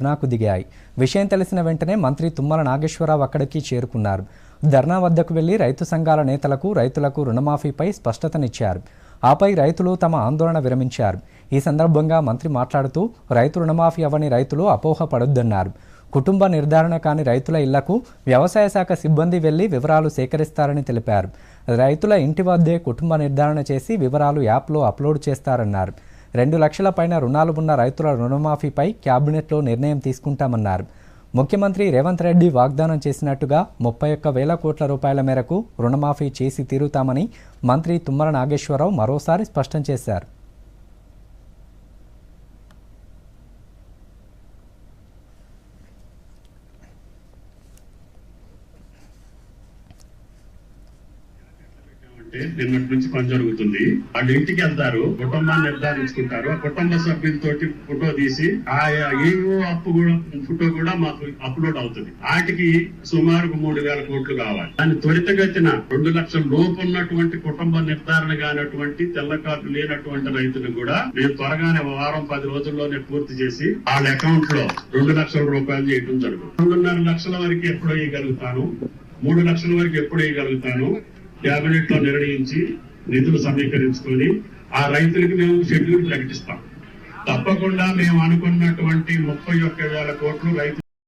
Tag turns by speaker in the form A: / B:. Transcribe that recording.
A: ధర్నాకు దిగాయి. విషయం తెలిసిన వెంటనే మంత్రి తుమ్మల నాగేశ్వరరావు అక్కడికి చేరుకున్నారు. ధర్నా వద్దకు వెళ్ళి రైతు సంఘాల నేతలకు రైతులకు రుణమాఫీపై స్పష్టతనిచ్చారు. ఆపై రైతులు తమ ఆందోళన విరమించారు. ఈ సందర్భంగా మంత్రి మాట్లాడుతూ రైతు రుణమాఫీ అవ్వని రైతులు అపోహపడొద్దన్నారు కుటుంబ నిర్ధారణ కాని రైతుల ఇళ్ళకు వ్యవసాయ శాఖ సిబ్బంది వెళ్ళి వివరాలు సేకరిస్తారని తెలిపారు. రైతుల ఇంటి వద్దే కుటుంబ నిర్ధారణ చేసి వివరాలు యాప్లో అప్లోడ్ చేస్తారన్నారు. రెండు లక్షల పైన రుణాలు ఉన్న రైతుల రుణమాఫీపై క్యాబినెట్లో నిర్ణయం తీసుకుంటామన్నారు. ముఖ్యమంత్రి రేవంత్ రెడ్డి వాగ్దానం చేసినట్టుగా ముప్పై ఒక్క వేల కోట్ల రూపాయల మేరకు రుణమాఫీ చేసి తీరుతామని మంత్రి తుమ్మల నాగేశ్వరరావు మరోసారి స్పష్టం చేశారు.
B: అంటే నిన్నటి నుంచి పని జరుగుతుంది. వాళ్ళు ఇంటికి వెళ్తారు కుటుంబాన్ని నిర్ధారించుకుంటారు. ఆ కుటుంబ సభ్యులతోటి ఫోటో తీసి ఆ ఏవో అప్పు కూడా ఫోటో కూడా మాకు అప్లోడ్ అవుతుంది. వాటికి సుమారు మూడు వేల కోట్లు కావాలి. దాన్ని త్వరితగతిన రెండు లక్షల లోపు ఉన్నటువంటి కుటుంబ నిర్ధారణ కానటువంటి తెల్ల కార్డు లేనటువంటి రైతులు కూడా మేము త్వరగానే వారం పది రోజుల్లోనే పూర్తి చేసి వాళ్ళ అకౌంట్లో రెండు లక్షల రూపాయలు చేయడం జరుగుతుంది. రెండున్నర లక్షల వరకు ఎప్పుడు వేయగలుగుతాను మూడు లక్షల వరకు ఎప్పుడు వేయగలుగుతాను క్యాబినెట్లో నిర్ణయించి నిధులు సమీకరించుకొని ఆ రైతులకు మేము షెడ్యూల్ ప్రకటిస్తాం తప్పకుండా మేము అనుకున్నటువంటి ముప్పై ఒక్క వేల కోట్లు రైతు